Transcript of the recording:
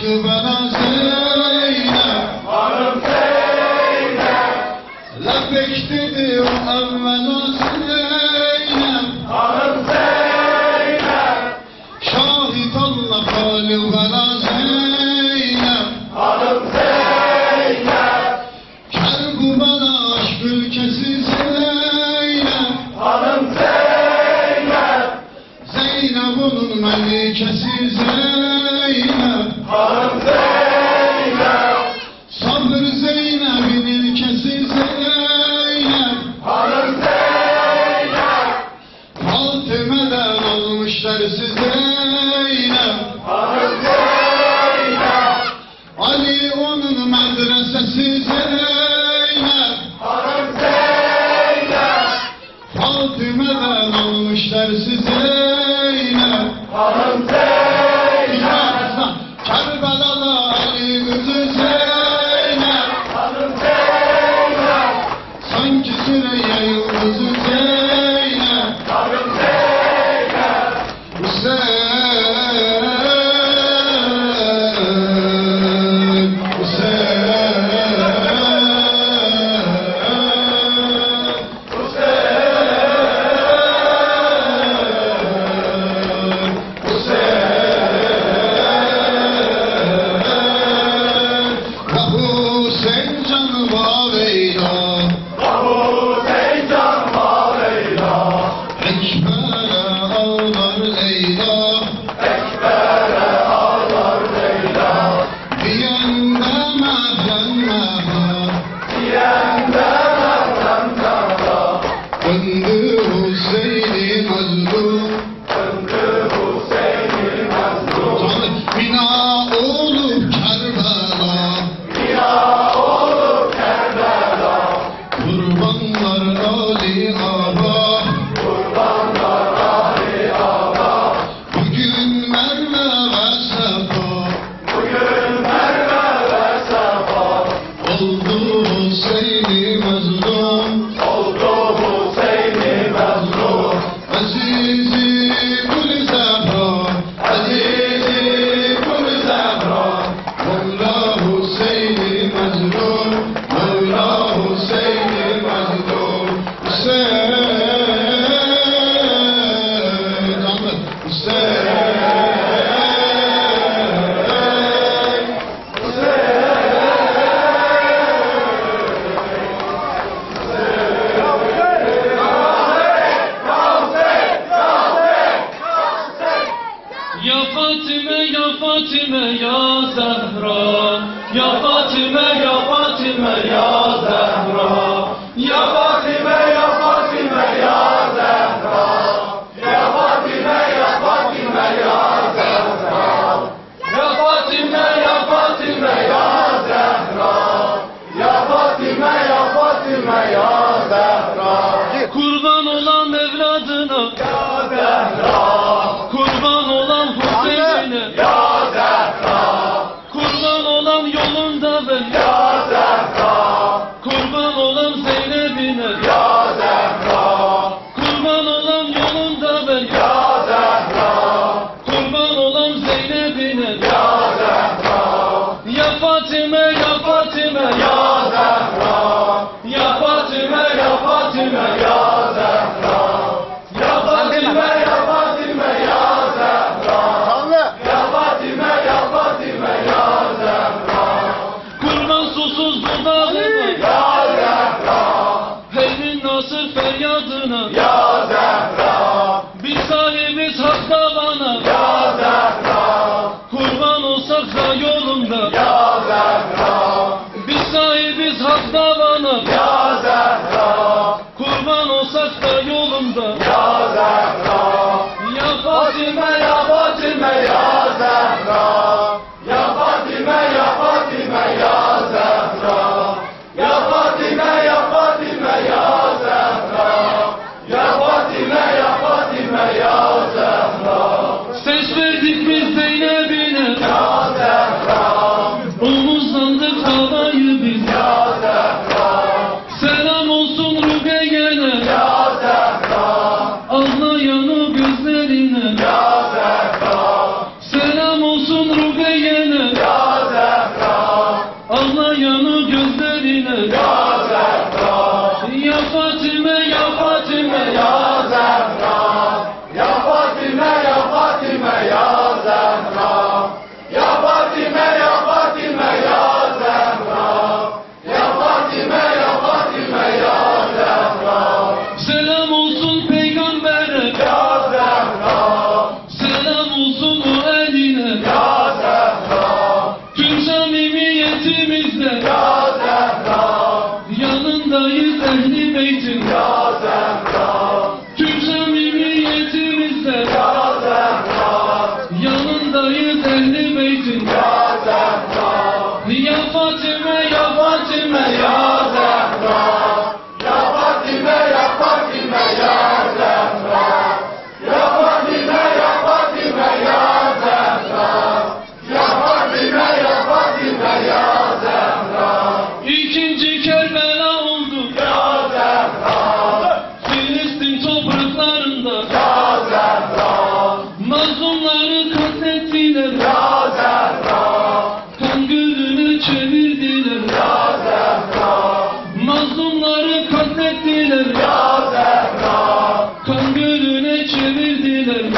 aşkı bana söyle Varım söyle La bekledim evvela söyle Varım söyle Şahit Allah halim bana söyle Varım söyle Kerbu bana aşk ülkesi söyle Varım söyle Zeynep'in melikesi söyle Sersi Zeynep Ali onun medresesi Zeynep. Hanım Zeynep Fatime'den almış dersi Zeynep Hanım Zeynep. Fatime ya Fatime ya Zehra. Ya Fatime ya Fatime ya Zehra. Ya Fatime ya Fatime ya tak bana Ya Zehra Kurban olsak da yolunda. Ya Zehra Biz sahibiz hak da bana Ya Zehra Kurban olsak da yolunda. Ya Zehra Ya Fatime ya Fatime ya No. Sözünün